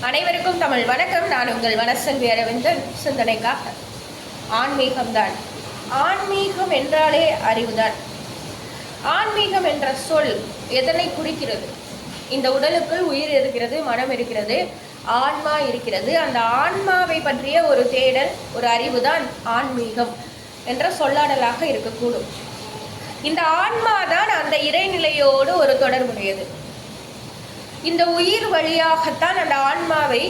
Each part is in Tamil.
அனைவருக்கும் தமிழ் வணக்கம். நான் உங்கள் வனசெல்வி அரவிந்தன். சிந்தனைக்காக. ஆன்மீகம்தான். ஆன்மீகம் என்றாலே அறிவுதான். ஆன்மீகம் என்ற சொல் எதனை குறிக்கிறது? இந்த உடலுக்குள் உயிர் இருக்கிறது மனம் இருக்கிறது ஆன்மா இருக்கிறது. அந்த ஆன்மாவை பற்றிய ஒரு தேடல் ஒரு அறிவுதான் ஆன்மீகம் என்ற சொல்லாடலாக இருக்கக்கூடும். இந்த ஆன்மா தான் அந்த இறைநிலையோடு ஒரு தொடர்புடையது. இந்த உயிர் வழியாகத்தான் அந்த ஆன்மாவை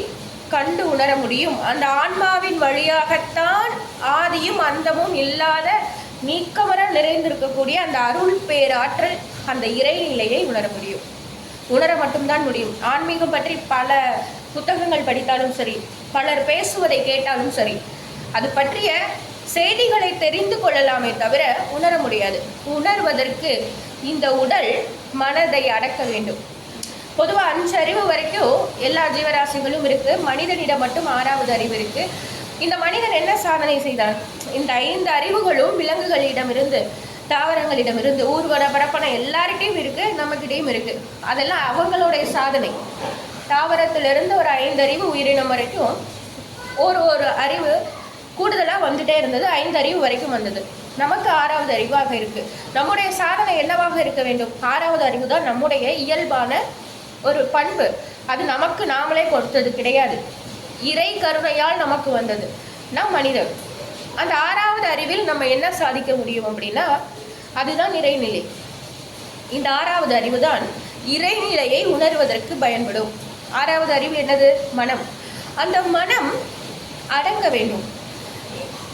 கண்டு உணர முடியும். அந்த ஆன்மாவின் வழியாகத்தான் ஆதியும் அந்தமும் இல்லாத நீக்கமர நிறைந்திருக்கக்கூடிய அந்த அருள் பேராற்றல் அந்த இறைநிலையை உணர முடியும். உணர மட்டும்தான் முடியும். ஆன்மீகம் பற்றி பல புத்தகங்கள் படித்தாலும் சரி பலர் பேசுவதை கேட்டாலும் சரி அது பற்றிய செய்திகளை தெரிந்து கொள்ளலாமே தவிர உணர முடியாது. உணர்வதற்கு இந்த உடல் மனதை அடக்க வேண்டும். பொதுவாக அஞ்சு அறிவு வரைக்கும் எல்லா ஜீவராசிகளும் இருக்கு. மனிதனிடம் மட்டும் ஆறாவது அறிவு இருக்கு. இந்த மனிதன் என்ன சாதனை செய்தான்? இந்த ஐந்து அறிவுகளும் விலங்குகளிடமிருந்து தாவரங்களிடமிருந்து ஊர்வன பரப்பன எல்லார்கிட்டையும் இருக்கு நம்மகிட்டையும் இருக்கு. அதெல்லாம் அவங்களுடைய சாதனை. தாவரத்திலிருந்து ஒரு ஐந்து அறிவு உயிரினம் வரைக்கும் ஒரு ஒரு அறிவு கூடுதலாக வந்துட்டே இருந்தது. ஐந்து அறிவு வரைக்கும் வந்தது. நமக்கு ஆறாவது அறிவாக இருக்குது நம்முடைய சாதனை என்னவாக இருக்க வேண்டும்? ஆறாவது அறிவு தான் நம்முடைய இயல்பான ஒரு பண்பு. அது நமக்கு நாமளே கொடுத்தது கிடையாது. இறை கருணையால் நமக்கு வந்தது. நான் மனிதன் அந்த ஆறாவது அறிவில் நம்ம என்ன சாதிக்க முடியும் அப்படின்னா அதுதான் இறைநிலை. இந்த ஆறாவது அறிவு தான் இறைநிலையை உணர்வதற்கு பயன்படும். ஆறாவது அறிவு என்னது? மனம். அந்த மனம் அடங்க வேண்டும்.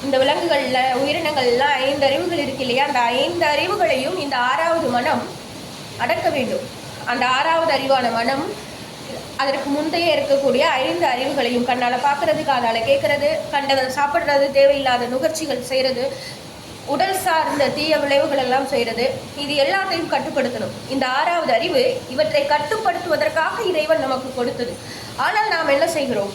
இந்த விலங்குகளில் உயிரினங்கள்லாம் ஐந்து அறிவுகள் இருக்கு இல்லையா? அந்த ஐந்து அறிவுகளையும் இந்த ஆறாவது மனம் அடக்க வேண்டும். அந்த ஆறாவது அறிவான மனம் அதற்கு முந்தைய இருக்கக்கூடிய ஐந்து அறிவுகளையும் கண்ணால் பார்க்கறது காதால் கேட்கறது கண்டதை சாப்பிட்றது தேவையில்லாத நுகர்ச்சிகள் செய்கிறது உடல் சார்ந்த தீய விளைவுகள் எல்லாம் செய்கிறது. இது எல்லாத்தையும் கட்டுப்படுத்தணும். இந்த ஆறாவது அறிவு இவற்றை கட்டுப்படுத்துவதற்காக இறைவன் நமக்கு கொடுத்தது. ஆனால் நாம் என்ன செய்கிறோம்?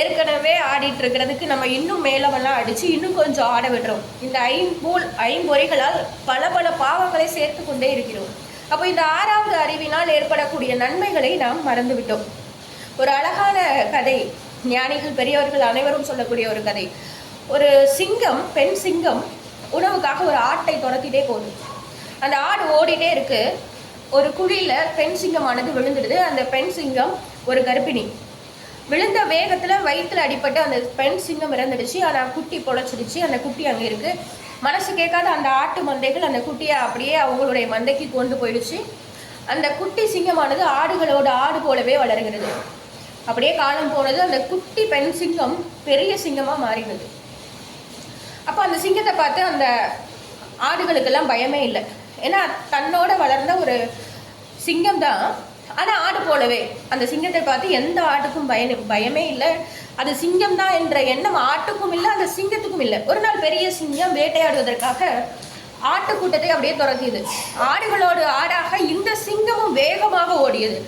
ஏற்கனவே ஆடிட்டு இருக்கிறதுக்கு நம்ம இன்னும் மேலமெல்லாம் அடித்து இன்னும் கொஞ்சம் ஆட விடுறோம். இந்த ஐம்பூல் ஐம்பொறிகளால் பல பல பாவங்களை சேர்த்து கொண்டே இருக்கிறோம். அப்போ இந்த ஆறாவது அறிவினால் ஏற்படக்கூடிய நன்மைகளை நாம் மறந்துவிட்டோம். ஒரு அழகான கதை ஞானிகள் பெரியவர்கள் அனைவரும் சொல்லக்கூடிய ஒரு கதை. ஒரு சிங்கம் பெண் சிங்கம் உணவுக்காக ஒரு ஆட்டை துரத்திட்டே போகுது. அந்த ஆடு ஓடிட்டே இருக்கு. ஒரு குழியில் பெண் சிங்கமானது விழுந்துடுது. அந்த பெண் சிங்கம் ஒரு கர்ப்பிணி. விழுந்த வேகத்தில் வயிற்றில் அடிபட்டு அந்த பெண் சிங்கம் இறந்துடுச்சு. ஆனால் குட்டி பொழைச்சிடுச்சு. அந்த குட்டி அங்கே இருக்குது மனசு கேட்காத அந்த ஆட்டு மந்தைகள் அந்த குட்டியை அப்படியே அவங்களுடைய மந்தைக்கு கொண்டு போயிடுச்சு. அந்த குட்டி சிங்கமானது ஆடுகளோட ஆடு போலவே வளர்கிறது. அப்படியே காலம் போனது. அந்த குட்டி பெண் சிங்கம் பெரிய சிங்கமாக மாறினது. அப்போ அந்த சிங்கத்தை பார்த்து அந்த ஆடுகளுக்கெல்லாம் பயமே இல்லை. ஏன்னா தன்னோட வளர்ந்த ஒரு சிங்கம் தான் ஆனால் ஆடு போலவே. அந்த சிங்கத்தை பார்த்து எந்த ஆட்டுக்கும் பய பயமே இல்லை. அது சிங்கம் தான் என்ற எண்ணம் ஆட்டுக்கும் இல்லை அந்த சிங்கத்துக்கும் இல்லை. ஒரு நாள் பெரிய சிங்கம் வேட்டையாடுவதற்காக ஆட்டுக்கூட்டத்தை அப்படியே துரத்தியது ஆடுகளோடு ஆடாக இந்த சிங்கமும் வேகமாக ஓடியது.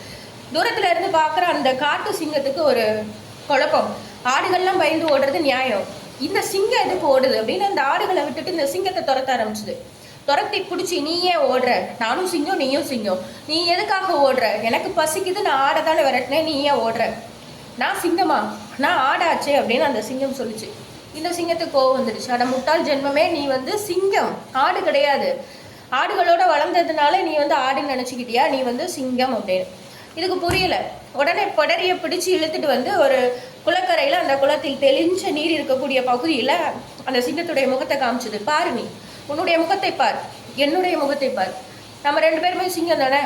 தூரத்துல இருந்து பார்க்குற அந்த காட்டு சிங்கத்துக்கு ஒரு குழப்பம். ஆடுகள்லாம் பயந்து ஓடுறது நியாயம். இந்த சிங்கம் எதுக்கு ஓடுது அப்படின்னு அந்த ஆடுகளை விட்டுட்டு இந்த சிங்கத்தை துரத்த ஆரம்பிச்சுது. துரத்தி பிடிச்சி நீயே ஓடுற. நானும் சிங்கம் நீயும் சிங்கம். நீ எதுக்காக ஓடுற? எனக்கு பசிக்குது நான் ஆடை தானே விரட்டினேன் நீ ஏன் ஓடுற. நான் சிங்கமா? நான் ஆடாச்சே அப்படின்னு அந்த சிங்கம் சொல்லிச்சு. இந்த சிங்கத்துக்கு கோவம் வந்துடுச்சு. அட முட்டாள் ஜென்மமே நீ வந்து சிங்கம். ஆடு கிடையாது. ஆடுகளோட வளர்ந்ததுனால நீ வந்து ஆடுன்னு நினச்சிக்கிட்டியா? நீ வந்து சிங்கம் அப்படின்னு. இதுக்கு புரியல. உடனே படரியை பிடிச்சு இழுத்துட்டு வந்து ஒரு குளக்கரையில் அந்த குளத்தில் தெளிஞ்ச நீர் இருக்கக்கூடிய பகுதியில் அந்த சிங்கத்துடைய முகத்தை காமிச்சது. பாரு உன்னுடைய முகத்தை பார். என்னுடைய முகத்தை பார். நம்ம ரெண்டு பேருமே சிங்கம் தானே?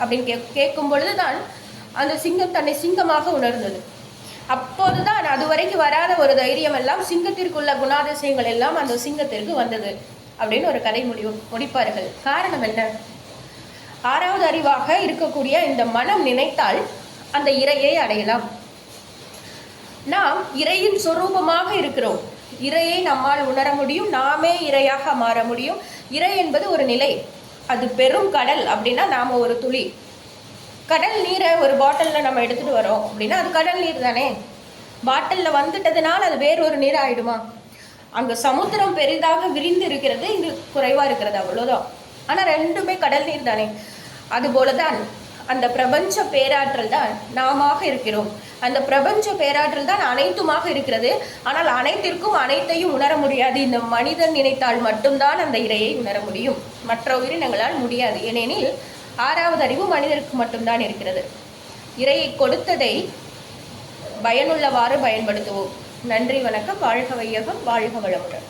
அப்படின்னு கே கேட்கும் பொழுது தான் அந்த சிங்கம் தன்னை சிங்கமாக உணர்ந்தது. அப்போதுதான் அது வரைக்கும் வராத ஒரு தைரியம் எல்லாம் சிங்கத்திற்குள்ள குணாதிசயங்கள் எல்லாம் அந்த சிங்கத்திற்கு வந்தது அப்படின்னு ஒரு கதை முடிவு முடிப்பார்கள். காரணம் என்ன? ஆறாவது அறிவாக இருக்கக்கூடிய இந்த மனம் நினைத்தால் அந்த இறையை அடையலாம். நாம் இறையின் சொரூபமாக இருக்கிறோம். இறையை நம்மால் உணர முடியும் நாமே இறையாக மாற முடியும். இறை என்பது ஒரு நிலை. அது பெரும் கடல் அப்படின்னா நாம் ஒரு துளி. கடல் நீரை ஒரு பாட்டிலில் நம்ம எடுத்துகிட்டு வரோம் அப்படின்னா அது கடல் நீர் தானே? பாட்டிலில் வந்துட்டதுனால அது வேறொரு நீர் ஆகிடுமா அங்கே சமுத்திரம் பெரிதாக விரிந்து இருக்கிறது இங்கு குறைவாக இருக்கிறது அவ்வளோதான் ஆனால் ரெண்டுமே கடல் நீர் தானே? அதுபோல தான் அந்த பிரபஞ்ச பேராற்றல் தான் நாமாக இருக்கிறோம். அந்த பிரபஞ்ச பேராற்றல் தான் அனைத்துமாக இருக்கிறது. ஆனால் அனைத்திற்கும் அனைத்தையும் உணர முடியாது. இந்த மனிதன் நினைத்தால் மட்டும்தான் அந்த இறையை உணர முடியும். மற்ற உயிரினங்களால் முடியாது. ஏனெனில் ஆறாவது அறிவு மனிதருக்கு மட்டும்தான் இருக்கிறது. இறையை கொடுத்ததை பயனுள்ளவாறு பயன்படுத்துவோம். நன்றி வணக்கம். வாழ்க வையகம் வாழ்க வளமுடன்.